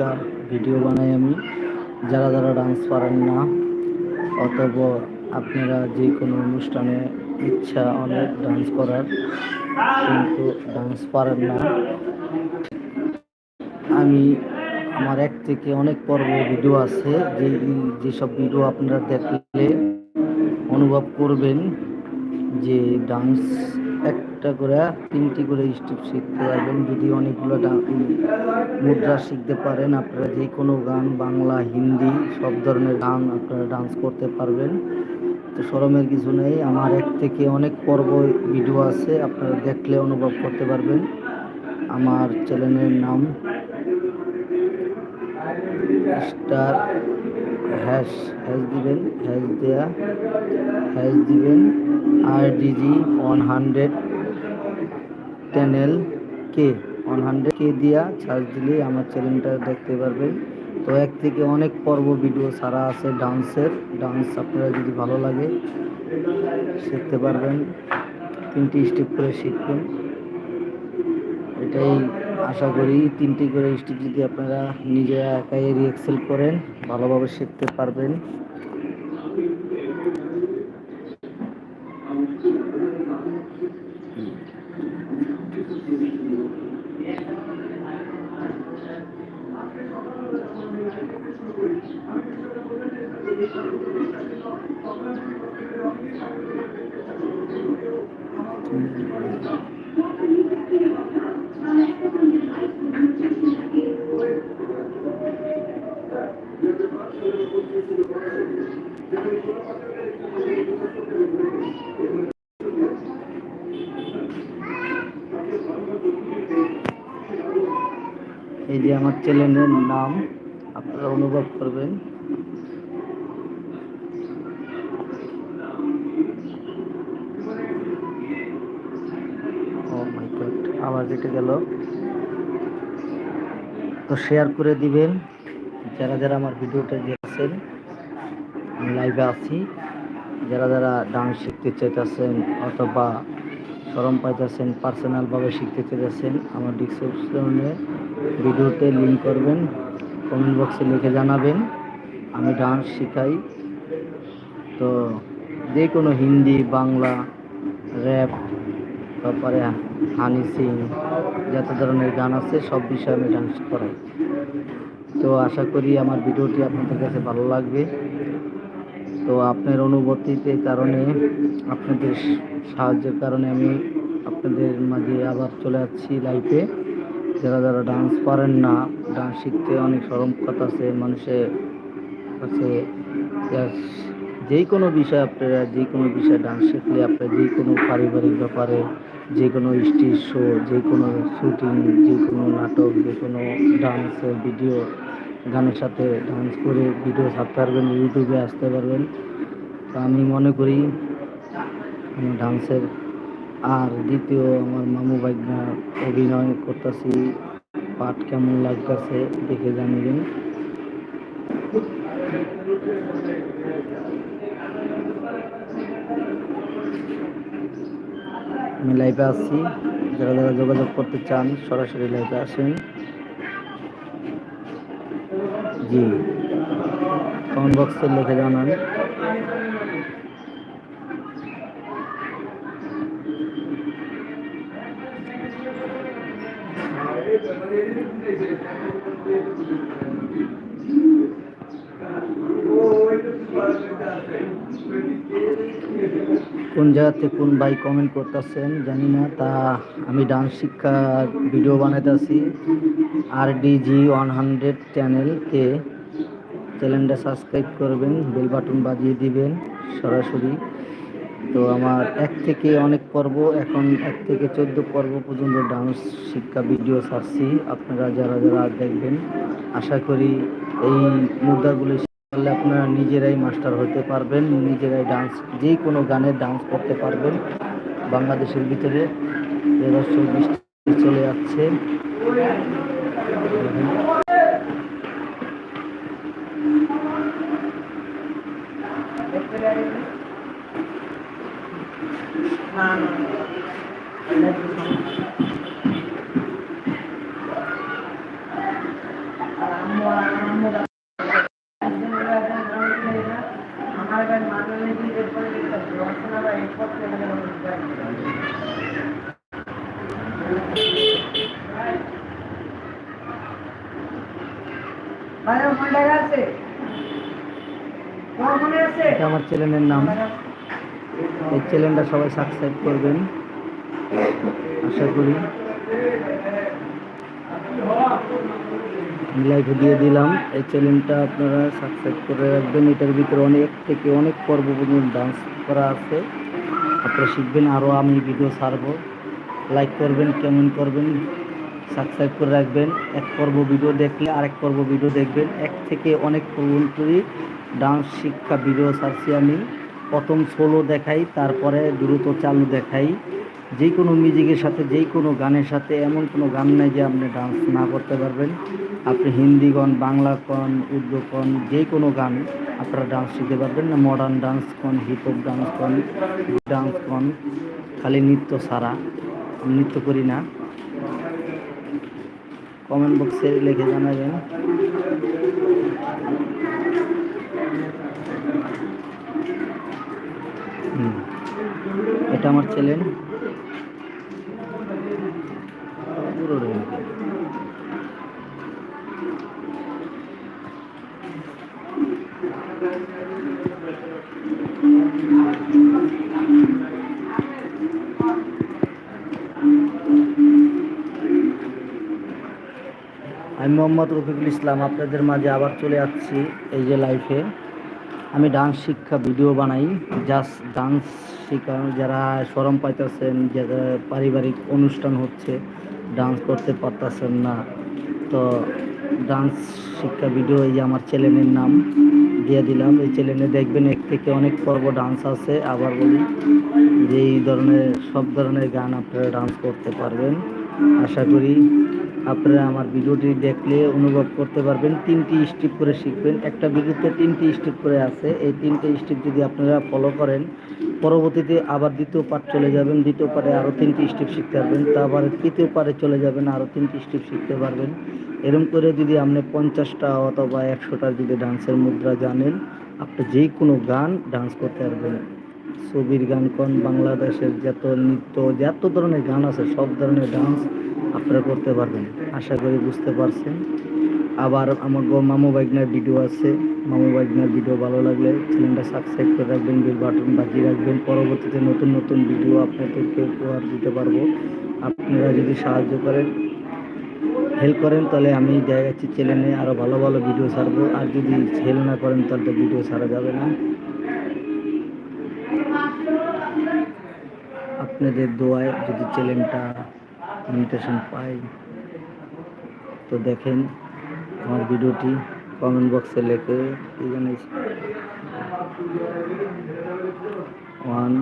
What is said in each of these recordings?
শিক্ষা ভিডিও বানাই আমি। যারা যারা ডান্স পারেন না, অথবা আপনারা যে কোনো অনুষ্ঠানে ইচ্ছা অনেক ডান্স করার, কিন্তু ডান্স পারেন না। আমি, আমার এক থেকে অনেক পর্ব ভিডিও আছে যে যেসব ভিডিও আপনারা দেখলে অনুভব করবেন যে ডান্স একটা করে, তিনটি করে স্টেপ শিখতে পারবেন। যদি অনেকগুলো মুদ্রা শিখতে পারেন, আপনারা যে কোনো গান, বাংলা, হিন্দি, সব ধরনের গান আপনারা ডান্স করতে পারবেন। তো শরমের কিছু নেই, আমার এক থেকে অনেক পর্ব ভিডিও আছে, আপনারা দেখলে অনুভব করতে পারবেন। আমার চ্যানেলের নাম স্টার হ্যাশ হ্যাশ দিবেন, হ্যাশ দেয়া, হ্যাশ দিবেন, আর ডিজি ওয়ান হান্ড্রেড চ্যানেল কে? ওয়ান হান্ড্রেড কে দিয়া সার্চ দিলে আমার চ্যানেলটা দেখতে পারবেন। তো এক থেকে অনেক পর্ব ভিডিও সারা আছে ডান্সের ডান্স আপনারা যদি ভালো লাগে, শিখতে পারবেন। তিনটি স্টেপ করে শিখবেন। এটাই আশা করি, তিনটি করে স্টেপ যদি আপনারা নিজেরা একাই রিএক্সেল করেন, ভালোভাবে শিখতে পারবেন। এই যে আমার চ্যানেলের নাম আপনারা অনুভব করবেন। আবার কেটে গেল। তো শেয়ার করে দিবেন। যারা যারা আমার ভিডিওটা দেখছেন, আমি লাইভে আছি। যারা যারা ডান্স শিখতে চাইতেছেন অথবা সরম পাইতেছেন পার্সোনালভাবে শিখতে চাইতেছেন, আমার ডিসক্রিপশনে ভিডিওতে লিঙ্ক করবেন। কমেন্ট বক্সে লিখে জানাবেন, আমি ডান্স শিখাই। তো যে কোনো হিন্দি, বাংলা র্যাপ তারপরে হানি সিং, যত ধরনের গান আছে, সব বিষয়ে আমি ডান্স করাই। তো আশা করি আমার ভিডিওটি আপনাদের কাছে ভালো লাগবে। তো আপনার অনুভূতিতে কারণে, আপনাদের সাহায্যের কারণে আমি আপনাদের মাঝে আবার চলে যাচ্ছি লাইফে যারা যারা ডান্স পারেন না ডান্স শিখতে অনেক সরম কথা আছে। মানুষের কাছে যে কোনো বিষয় আপনারা যে কোনো বিষয়ে ডান্স শিখলে আপনারা যে কোনো পারিবারিক ব্যাপারে যে কোনো স্টেজ শো যে কোনো শুটিং যে কোনো নাটক যে কোনো ডান্সের ভিডিও গানের সাথে ডান্স করে ভিডিও ছাড়তে পারবেন ইউটিউবে আসতে পারবেন। তো আমি মনে করি, আমি ডান্সের আর দ্বিতীয় আমার মামু বাইকনা অভিনয় করতেছি পাঠ কেমন লাগতেছে দেখে জানিবেন। আমি লাইভে আসছি যারা যারা যোগাযোগ করতে চান, সরাসরি লাইভে আসেন। জি। কমেন্ট বক্সে লিখে জানান। কোন জায়গাতে কোন ভাই কমেন্ট করতেছেন, জানি না, তা আমি ডান্স শিক্ষা ভিডিও বানাইতেছি আর ডিজি ওয়ান হান্ড্রেড চ্যানেলকে চ্যানেলটা সাবস্ক্রাইব করবেন বেল বাটন বাজিয়ে দিবেন, সরাসরি। তো আমার এক থেকে অনেক পর্ব, এখন এক থেকে চোদ্দ পর্ব পর্যন্ত ডান্স শিক্ষা ভিডিও ছাড়ছি। আপনারা যারা যারা দেখবেন, আশা করি এই মুদ্রাগুলি শিখলে আপনারা নিজেরাই মাস্টার হতে পারবেন, নিজেরাই ডান্স যে কোনো গানের ডান্স করতে পারবেন। বাংলাদেশের ভিতরে চলে যাচ্ছে মনে আছে তোমার মনে আছে এটা আমার চ্যানেলের নাম। এই চ্যানেলটা সবাই সাবস্ক্রাইব করবেন। আশা করি। লাইভে দিয়ে দিলাম। এই চ্যানেলটা আপনারা সাবস্ক্রাইব করে রাখবেন। এটার ভিতরে অনেক থেকে অনেক পর্ব পর্যন্ত ডান্স করা আছে। আপনারা শিখবেন আরও আমি ভিডিও ছাড়বো। লাইক করবেন কমেন্ট করবেন সাবস্ক্রাইব করে রাখবেন। এক পর্ব ভিডিও দেখলে আরেক পর্ব ভিডিও দেখবেন। এক থেকে অনেক পর্যন্তই ডান্স শিক্ষা ভিডিও ছাড়ছি আমি। প্রথম সোলো দেখাই, তারপরে দ্রুত চালু দেখাই। যে কোনো মিউজিকের সাথে যেই কোনো গানের সাথে, এমন কোনো গান নাই যে আপনি ডান্স না করতে পারবেন। আপনি হিন্দি গান বাংলা গান উর্দু গান যে কোনো গান আপনারা ডান্স শিখতে পারবেন না। মডার্ন ডান্স কন হিপ হপ ডান্স কন ডান্স কন, খালি নৃত্য আমি নৃত্য করি না। কমেন্ট বক্সে লিখে জানাবেন হুম। এটা আমার চ্যানেল। আমি মোহাম্মদ রফিকুল ইসলাম, আপনাদের মাঝে আবার চলে আসছি এই যে লাইফে আমি ডান্স শিক্ষা ভিডিও বানাই জাস্ট ডান্স শিক্ষা যারা সরম পাইতেছেন, যারা পারিবারিক অনুষ্ঠান হচ্ছে ডান্স করতে পারতেছেন না। তো ডান্স শিক্ষা ভিডিও এই যে আমার চ্যানেলের নাম দিয়ে দিলাম। এই চ্যানেলে দেখবেন এক থেকে অনেক পর্ব ডান্স আছে। আবার বলি যে এই ধরনের, সব ধরনের গান আপনারা ডান্স করতে পারবেন। আশা করি আপনারা আমার ভিডিওটি দেখলে অনুভব করতে পারবেন। তিনটি স্টেপ করে শিখবেন। একটা ভিডিওতে তিনটি স্টেপ করে আছে। এই তিনটে স্টেপ যদি আপনারা ফলো করেন পরবর্তীতে আবার দ্বিতীয় পার্ট চলে যাবেন। দ্বিতীয় পার্টে আরও তিনটি স্টেপ শিখতে পারবেন। তারপরে তৃতীয় পার্টে চলে যাবেন আরও তিনটি স্টেপ শিখতে পারবেন। এরকম করে যদি আপনি পঞ্চাশটা অথবা একশোটা যদি ডান্সের মুদ্রা জানেন, আপনি যে কোনো গান ডান্স করতে পারবেন। ছবির গান কোন, বাংলাদেশের যত নৃত্য, যত ধরনের গান আছে, সব ধরনের ডান্স আপনারা করতে পারবেন। আশা করি বুঝতে পারছেন। আবার আমার মামু বাইকনার ভিডিও আছে। মামু বাইকনার ভিডিও ভালো লাগলে চ্যানেলটা সাবস্ক্রাইব করে রাখবেন বেল বাটন বাজিয়ে রাখবেন। পরবর্তীতে নতুন নতুন ভিডিও আপনাদেরকে উপহার দিতে পারব। আপনারা যদি সাহায্য করেন হেল্প করেন, তাহলে আমি দেখা যাচ্ছে চ্যানেলে আরও ভালো ভালো ভিডিও ছাড়বো। আর যদি হেল্প না করেন, তাহলে তো ভিডিও ছাড়া যাবে না। আপনাদের দোয়ায় যদি চ্যানেলটা ইনভিটেশন পাই তো দেখেন। আমার ভিডিওটি কমেন্ট বক্সে লেখে ওয়ান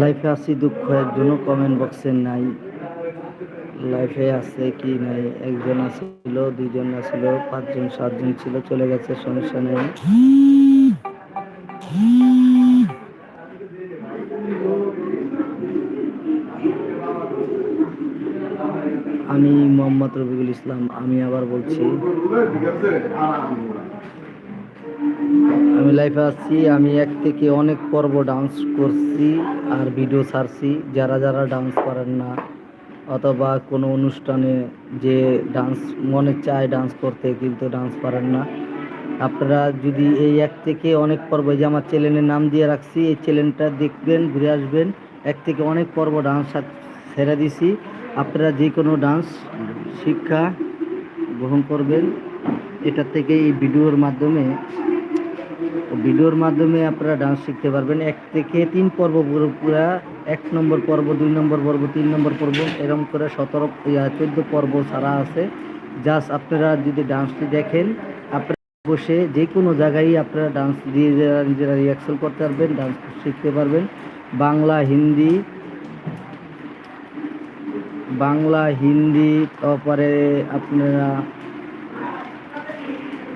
লাইফে আছি, দুঃখ একজনও কমেন্ট বক্সে নাই। লাইফে আছে কি নাই? একজন আছিল, দুইজন আছিল, পাঁচজন, সাতজন ছিল, চলে গেছে, সমস্যা নেই। আমি মোহাম্মদ রবিকুল ইসলাম, আমি আবার বলছি। আমি লাইফে আসছি আমি এক থেকে অনেক পর্ব ডান্স করছি আর ভিডিও ছাড়ছি। যারা যারা ডান্স করেন না, অথবা কোনো অনুষ্ঠানে যে ডান্স মনে চায় ডান্স করতে কিন্তু ডান্স পারেন না। আপনারা যদি এই এক থেকে অনেক পর্ব যে আমার চ্যানেলের নাম দিয়ে রাখছি, এই চ্যানেলটা দেখবেন, ঘুরে আসবেন। এক থেকে অনেক পর্ব ডান্স ছেড়ে দিছি। আপনারা যে কোনো ডান্স শিক্ষা গ্রহণ করবেন। এটা থেকে এই ভিডিওর মাধ্যমে ভিডিওর মাধ্যমে আপনারা ডান্স শিখতে পারবেন। এক থেকে তিন পর্ব পুরো এক নম্বর পর্ব, দুই নম্বর পর্ব, তিন নম্বর পর্ব, এরকম করে সতেরো চোদ্দ পর্ব ছাড়া আছে। জাস্ট আপনারা যদি ডান্সটি দেখেন, আপনারা বসে যে কোনো জায়গায় আপনারা ডান্স দিয়ে, নিজেরা রিয়াকশন করতে পারবেন ডান্স শিখতে পারবেন। বাংলা, হিন্দি বাংলা, হিন্দি, তারপরে আপনারা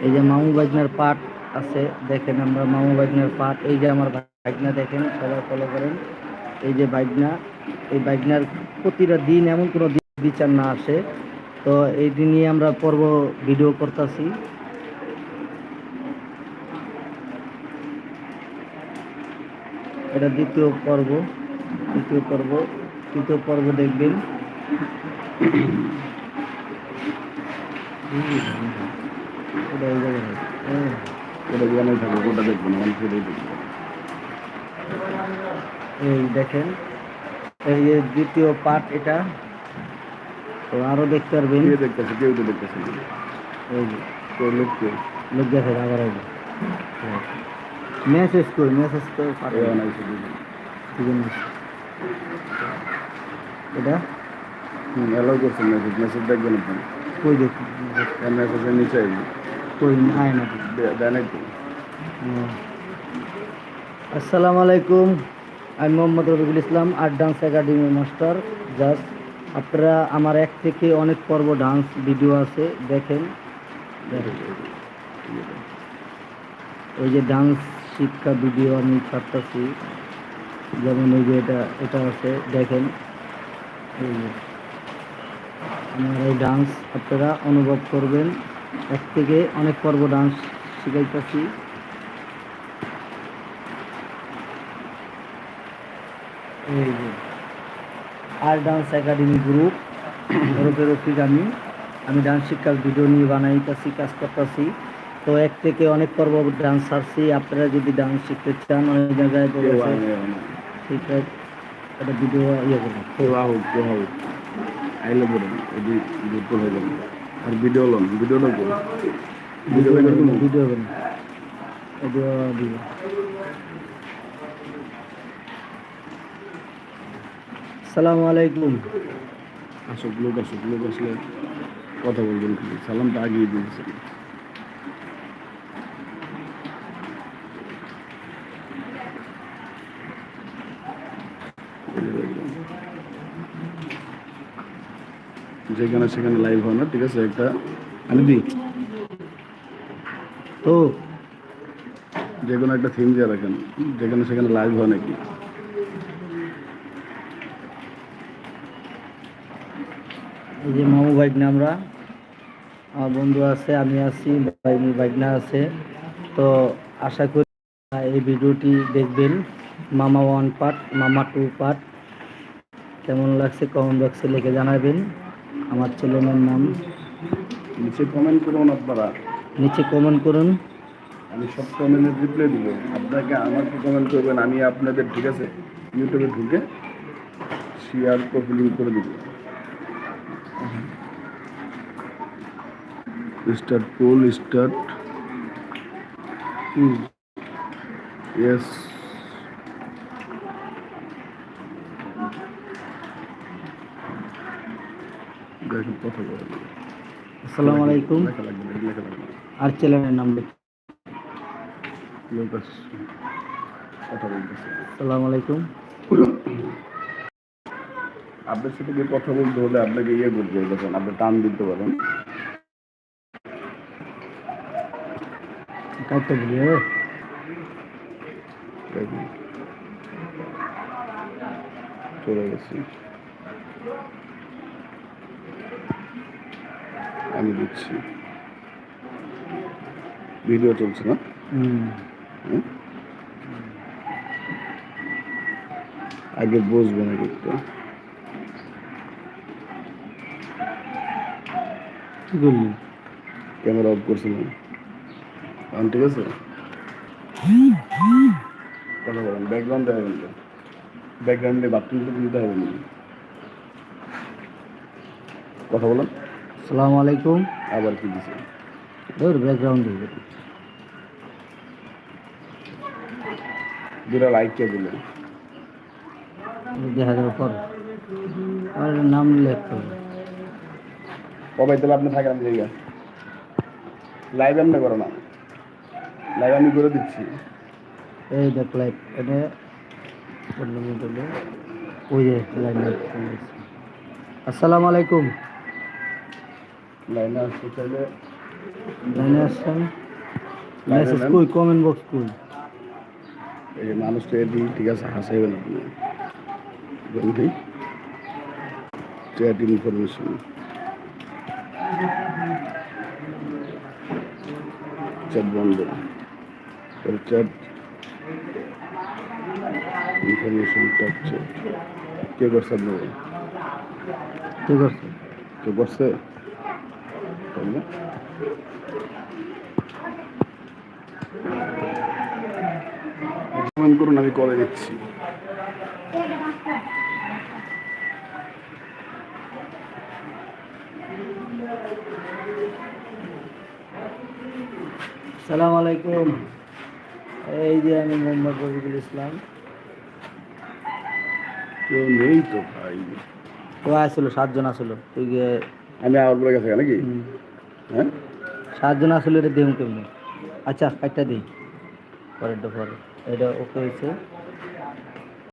এই যে মামু বাজনার পাঠ আছে, দেখেন আমরা মামু বাজনার পাঠ, এই যে আমার বাজনা দেখেন, সবাই ফলো করেন। এই যে বাজনা এই বাজনার প্রতিটা দিন এমন কোনো বিচার না আসে। তো এই দিন নিয়ে আমরা পর্ব ভিডিও করতেছি। এটা দ্বিতীয় পর্ব দ্বিতীয় পর্ব তৃতীয় পর্ব দেখবেন। এই জায়গায় নেই। হ্যাঁ। ওটা ওখানে থাকবে ওটা দেখব না আমি সেটাই দেখব এই দেখেন এই যে দ্বিতীয় পার্ট এটা। তো আরও দেখতে পারবেন। কে দেখতেছে কেউ তো দেখতেছে না। এই যে কেউ লোক কেউ লোক দেখে আবার আগে মেসেজ কই মেসেজ তো পাঠাই এও নাই শুধু ঠিক আছে এটা? হুম অ্যালাউ করছেন মেসেজ মেসেজ দেখবেন আপনি কই দেখি মেসেজের নিচে আইবি। কই আয় না নাই আসসালামু আলাইকুম আমি Mohammad Rabikul Islam art dance academy master just আপনারা আমার এক থেকে অনেক পর্ব ডান্স ভিডিও আছে দেখেন। ওই যে ডান্স শিক্ষা ভিডিও আমি ছাড়তেছি যেমন ওই যে এটা এটা আছে দেখেন। আমার এই ডান্স আপনারা অনুভব করবেন। এক থেকে অনেক পর্ব ডান্স শিখাইতেছি। এই যে আর ডান্স একাডেমি গ্রুপ ওরফে রফিক আমি। আমি ডান্স শিক্ষার ভিডিও নিয়ে বানাইতেছি কাজ করতেছি। তো এক থেকে অনেক পর্ব ডান্স ছাড়ছি। আপনারা যদি ডান্স শিখতে চান অনেক জায়গায়। ঠিক আছে। একটা ভিডিও ইয়ে করব কেউ আহুক কেউ আহুক আইলে বলেন এটি যুক্ত হয়ে যাবে। আর ভিডিও লন ভিডিও ভিডিও করুন ভিডিও ভিডিও সালামু আলাইকুম। আসুক লোক আসুক লোক আসলে কথা বলবেন সালামটা আগিয়ে দিয়েছেন যেখানে সেখানে লাইভ হয় না, ঠিক আছে? একটা আমি দিই তো যে কোনো একটা থিম দিয়ে রাখেন, যেখানে সেখানে লাইভ হয় নাকি? এই যে মামু বাইক না আমরা, আমার বন্ধু আছে, আমি আছি বাইনি বাইক না আছে। তো আশা করি এই ভিডিওটি দেখবেন, মামা ওয়ান পার্ট মামা টু পার্ট কেমন লাগছে কমেন্ট বক্সে লিখে জানাবেন। আমার চ্যানেলের নাম। নিচে কমেন্ট করুন আপনারা। নিচে কমেন্ট করুন। আমি সব কমেন্টের রিপ্লাই দিব। আপনাকে আমাকে কমেন্ট করবেন আমি আপনাদের ঠিক আছে? ইউটিউবে ঢুকে শেয়ার কপি লিঙ্ক করে দিব। স্টার্ট পোল স্টার্ট কথা আসসালামু আলাইকুম। আর চ্যানেলের নাম কথা বলতেছে। আসসালামু আলাইকুম। আপনার সাথে গিয়ে কথা বলতে হলে আপনাকে ইয়ে করতে হবে তখন আপনি টান দিতে পারেন। কাটতে বলি চলে গেছি। আমি দিচ্ছি। ভিডিও চলছে না? হুম? আগে বসবো না একটু? কি করলি? ক্যামেরা অফ করছি না। এখন ঠিক আছে? কথা বলেন ব্যাকগ্রাউন্ড দেখা কিন্তু ব্যাকগ্রাউন্ডে বাথরুম তো দিতে হবে কথা বলেন। আসসালামু আলাইকুম। আবার কি দিছে? ধর ব্যাকগ্রাউন্ডে দুটা লাইক কে দিলে? দেখা যাবে পর। আর নাম হবে। কবে তাহলে আপনি থাকেন জায়গা লাইভ এমনি করো না। লাইভ আমি করে দিচ্ছি। এই দেখ লাইট এটা ওই যে লাইন আসসালামু আলাইকুম। লাইনে আসতে চাইলে লাইনে লাইনে মেসেজ। কই? কমেন্ট বক্স কই? এই মানুষটা এদি ঠিক আছে হাসাইবেন আপনি। নেই চ্যাট ইনফরমেশন চ্যাট বন্ধ। চ্যাট ইনফরমেশন টপ চ্যাট কে করছে আপনারা? ঠিক আছে কে করছে? তাহলে কমেন্ট করুন আমি কলে দিচ্ছি। সালাম আলাইকুম। এই যে আমি মোহাম্মদ রবিকুল ইসলাম। কেউ নেই তো ভাই। তো আসলো সাতজন আসলো। তুই গিয়ে আমি আবার পরে গেছে নাকি? হ্যাঁ? সাতজন আসলে এটা কেমনি? আচ্ছা একটা দিই। পরেরটা পরে এটা ওকে হয়েছে।